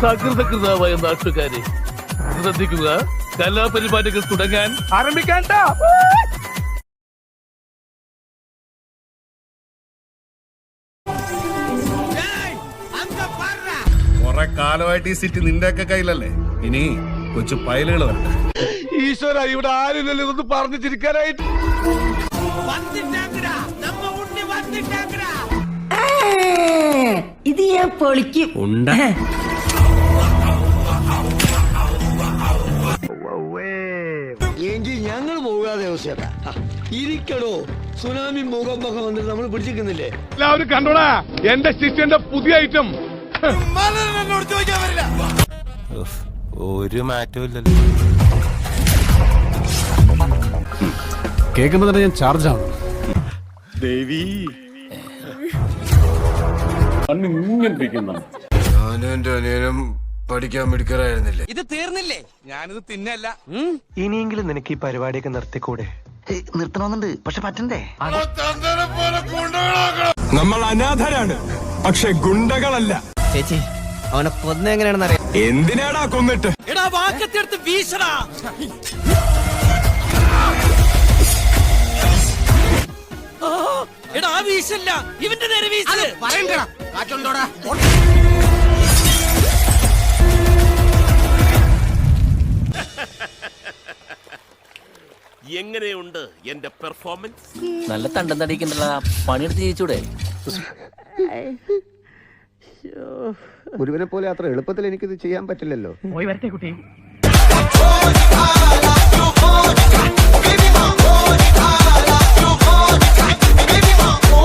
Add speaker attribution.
Speaker 1: സകൃതകൃതാവായ നാട്ടുകാരെ ശ്രദ്ധിക്കുക. കലാപരിപാടികൾ തുടങ്ങാൻ ആരംഭിക്കാൻ
Speaker 2: കുറെ കാലമായിട്ട് ഈ സിറ്റി നിന്റെ ഒക്കെ കയ്യിലല്ലേ? ഇനി കൊച്ചു പയലുകൾ വരട്ടെ.
Speaker 1: ഈശ്വര ഇവിടെ ആരില്ലല്ലോ ഇതൊന്ന് പറഞ്ഞു ചിരിക്കാനായിട്ട്.
Speaker 3: ഇത് ഞാൻ പൊളിക്കും.
Speaker 4: എങ്കിൽ ഞങ്ങൾ പോകാതെ അവസ്ഥ ഇരിക്കടോ. സുനാമി മുഖമൊക്കെ വന്നിട്ട് നമ്മൾ പിടിച്ചിരിക്കുന്നില്ലേ?
Speaker 1: എല്ലാവരും കണ്ടോടാ. എന്റെ ശിഷ്യന്റെ പുതിയ ഐറ്റം
Speaker 5: ഒരു മാറ്റവും ഇല്ലല്ലോ.
Speaker 6: കേൾക്കുമ്പോ തന്നെ ഞാൻ ചാർജ് ആണ്.
Speaker 2: ഞാനും എന്റെ അനിയനും പഠിക്കാൻ മിടുക്കറായിരുന്നില്ലേ ഇത് തീർന്നില്ലേ? ഞാനിത് തിന്നല്ല.
Speaker 7: ഇനിയെങ്കിലും നിനക്ക് ഈ പരിപാടിയൊക്കെ നിർത്തിക്കൂടെ?
Speaker 3: നിർത്തണമെന്നുണ്ട് പക്ഷെ പറ്റണ്ടേ?
Speaker 7: നമ്മൾ അനാഥരാണ് പക്ഷെ ഗുണ്ടകളല്ല.
Speaker 4: ചേച്ചി അവനെ കൊന്ന എങ്ങനെയാണെന്ന് അറിയാം
Speaker 7: എന്തിനാടാ കൊന്നിട്ട്?
Speaker 4: എടാ വാക്കത്തെടുത്ത് വീശടാ. എടാ വീശല്ല. ഇവന്റെ നേരെ വീശൽ
Speaker 1: എങ്ങനെയുണ്ട് എന്റെ പെർഫോമൻസ്
Speaker 8: നല്ല തണ്ടം തടിക്കണ്ടല്ല പണിയെടുത്ത് ജയിച്ചൂടെ
Speaker 9: ഗുരുവിനെ പോലെ അത്ര എളുപ്പത്തിൽ എനിക്കിത് ചെയ്യാൻ പറ്റില്ലല്ലോ.
Speaker 3: പോയി വരട്ടെ കുട്ടി.